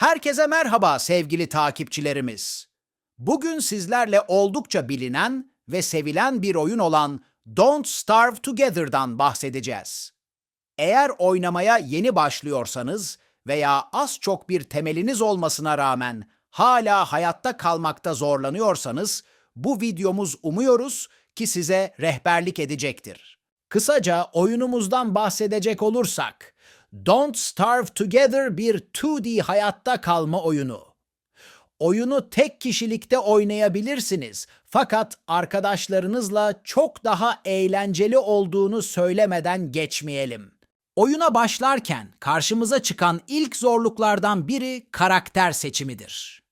Herkese merhaba sevgili takipçilerimiz. Bugün sizlerle oldukça bilinen ve sevilen bir oyun olan Don't Starve Together'dan bahsedeceğiz. Eğer oynamaya yeni başlıyorsanız veya az çok bir temeliniz olmasına rağmen hala hayatta kalmakta zorlanıyorsanız bu videomuz umuyoruz ki size rehberlik edecektir. Kısaca oyunumuzdan bahsedecek olursak, Don't Starve Together bir 2D hayatta kalma oyunu. Oyunu tek kişilikte oynayabilirsiniz fakat arkadaşlarınızla çok daha eğlenceli olduğunu söylemeden geçmeyelim. Oyuna başlarken karşımıza çıkan ilk zorluklardan biri karakter seçimidir.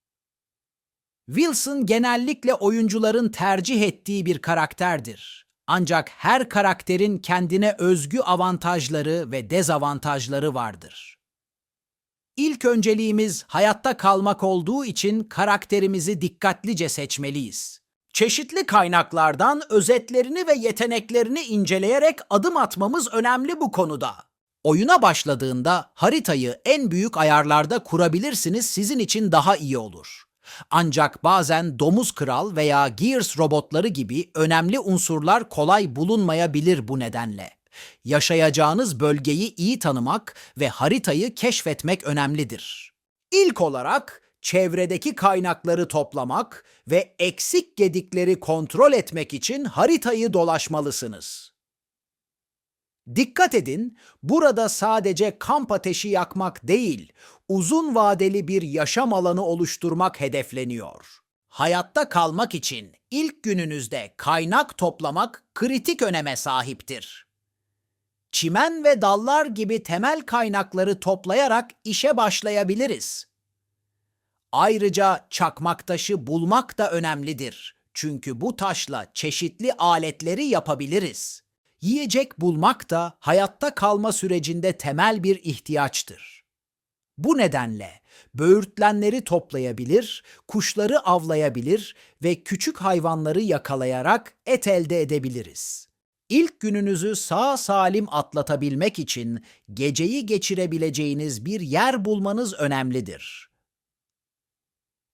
Wilson genellikle oyuncuların tercih ettiği bir karakterdir. Ancak her karakterin kendine özgü avantajları ve dezavantajları vardır. İlk önceliğimiz hayatta kalmak olduğu için karakterimizi dikkatlice seçmeliyiz. Çeşitli kaynaklardan özetlerini ve yeteneklerini inceleyerek adım atmamız önemli bu konuda. Oyuna başladığında haritayı en büyük ayarlarda kurabilirsiniz sizin için daha iyi olur. Ancak bazen domuz kral veya Gears robotları gibi önemli unsurlar kolay bulunmayabilir bu nedenle. Yaşayacağınız bölgeyi iyi tanımak ve haritayı keşfetmek önemlidir. İlk olarak çevredeki kaynakları toplamak ve eksik gedikleri kontrol etmek için haritayı dolaşmalısınız. Dikkat edin, burada sadece kamp ateşi yakmak değil, uzun vadeli bir yaşam alanı oluşturmak hedefleniyor. Hayatta kalmak için ilk gününüzde kaynak toplamak kritik öneme sahiptir. Çimen ve dallar gibi temel kaynakları toplayarak işe başlayabiliriz. Ayrıca çakmak taşı bulmak da önemlidir. Çünkü bu taşla çeşitli aletleri yapabiliriz. Yiyecek bulmak da hayatta kalma sürecinde temel bir ihtiyaçtır. Bu nedenle böğürtlenleri toplayabilir, kuşları avlayabilir ve küçük hayvanları yakalayarak et elde edebiliriz. İlk gününüzü sağ salim atlatabilmek için geceyi geçirebileceğiniz bir yer bulmanız önemlidir.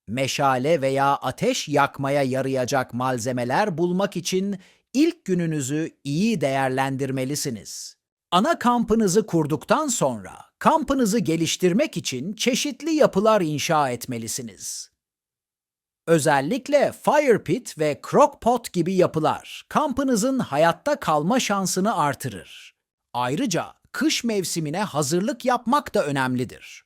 Meşale veya ateş yakmaya yarayacak malzemeler bulmak için ilk gününüzü iyi değerlendirmelisiniz. Ana kampınızı kurduktan sonra kampınızı geliştirmek için çeşitli yapılar inşa etmelisiniz. Özellikle fire pit ve crock pot gibi yapılar kampınızın hayatta kalma şansını artırır. Ayrıca kış mevsimine hazırlık yapmak da önemlidir.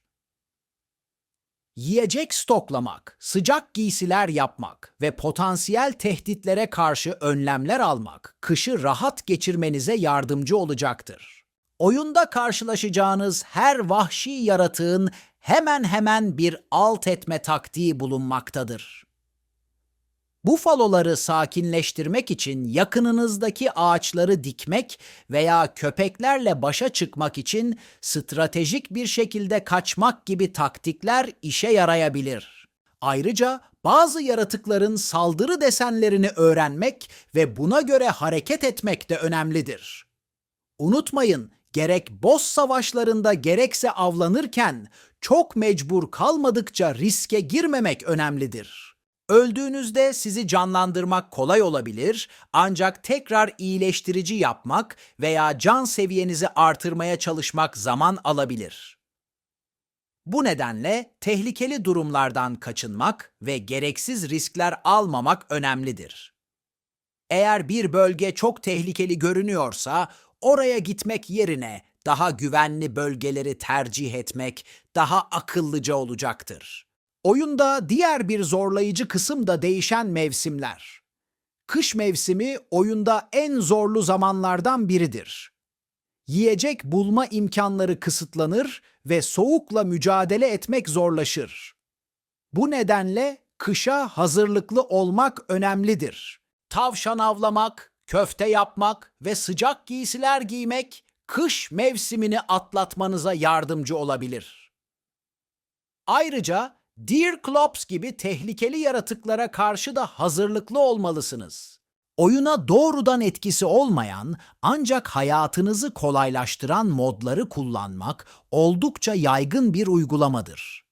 Yiyecek stoklamak, sıcak giysiler yapmak ve potansiyel tehditlere karşı önlemler almak kışı rahat geçirmenize yardımcı olacaktır. Oyunda karşılaşacağınız her vahşi yaratığın hemen hemen bir alt etme taktiği bulunmaktadır. Bufaloları sakinleştirmek için yakınınızdaki ağaçları dikmek veya köpeklerle başa çıkmak için stratejik bir şekilde kaçmak gibi taktikler işe yarayabilir. Ayrıca bazı yaratıkların saldırı desenlerini öğrenmek ve buna göre hareket etmek de önemlidir. Unutmayın, gerek boss savaşlarında gerekse avlanırken çok mecbur kalmadıkça riske girmemek önemlidir. Öldüğünüzde sizi canlandırmak kolay olabilir ancak tekrar iyileştirici yapmak veya can seviyenizi artırmaya çalışmak zaman alabilir. Bu nedenle tehlikeli durumlardan kaçınmak ve gereksiz riskler almamak önemlidir. Eğer bir bölge çok tehlikeli görünüyorsa oraya gitmek yerine daha güvenli bölgeleri tercih etmek daha akıllıca olacaktır. Oyunda diğer bir zorlayıcı kısım da değişen mevsimler. Kış mevsimi oyunda en zorlu zamanlardan biridir. Yiyecek bulma imkanları kısıtlanır ve soğukla mücadele etmek zorlaşır. Bu nedenle kışa hazırlıklı olmak önemlidir. Tavşan avlamak, köfte yapmak ve sıcak giysiler giymek kış mevsimini atlatmanıza yardımcı olabilir. Ayrıca Deer Klops gibi tehlikeli yaratıklara karşı da hazırlıklı olmalısınız. Oyuna doğrudan etkisi olmayan ancak hayatınızı kolaylaştıran modları kullanmak oldukça yaygın bir uygulamadır.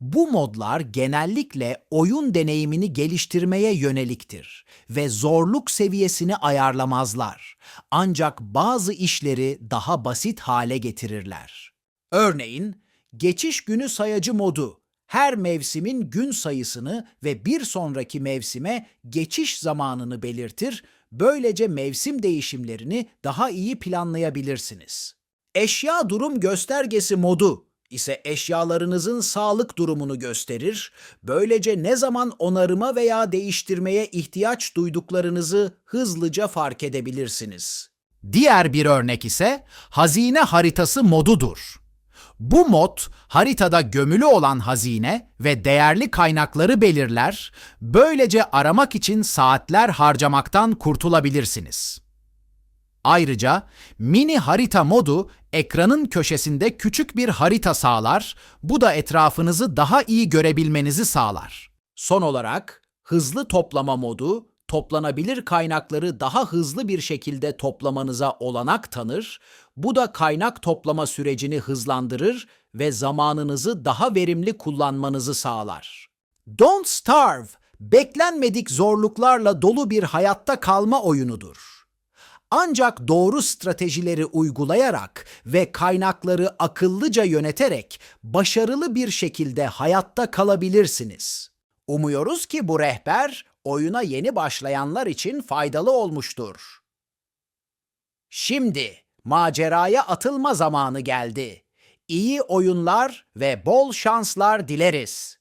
Bu modlar genellikle oyun deneyimini geliştirmeye yöneliktir ve zorluk seviyesini ayarlamazlar. Ancak bazı işleri daha basit hale getirirler. Örneğin, geçiş günü sayacı modu her mevsimin gün sayısını ve bir sonraki mevsime geçiş zamanını belirtir, böylece mevsim değişimlerini daha iyi planlayabilirsiniz. Eşya durum göstergesi modu ise eşyalarınızın sağlık durumunu gösterir, böylece ne zaman onarıma veya değiştirmeye ihtiyaç duyduklarınızı hızlıca fark edebilirsiniz. Diğer bir örnek ise hazine haritası modudur. Bu mod haritada gömülü olan hazine ve değerli kaynakları belirler, böylece aramak için saatler harcamaktan kurtulabilirsiniz. Ayrıca mini harita modu ekranın köşesinde küçük bir harita sağlar, bu da etrafınızı daha iyi görebilmenizi sağlar. Son olarak hızlı toplama modu toplanabilir kaynakları daha hızlı bir şekilde toplamanıza olanak tanır, bu da kaynak toplama sürecini hızlandırır ve zamanınızı daha verimli kullanmanızı sağlar. Don't Starve, beklenmedik zorluklarla dolu bir hayatta kalma oyunudur. Ancak doğru stratejileri uygulayarak ve kaynakları akıllıca yöneterek başarılı bir şekilde hayatta kalabilirsiniz. Umuyoruz ki bu rehber oyuna yeni başlayanlar için faydalı olmuştur. Şimdi maceraya atılma zamanı geldi. İyi oyunlar ve bol şanslar dileriz.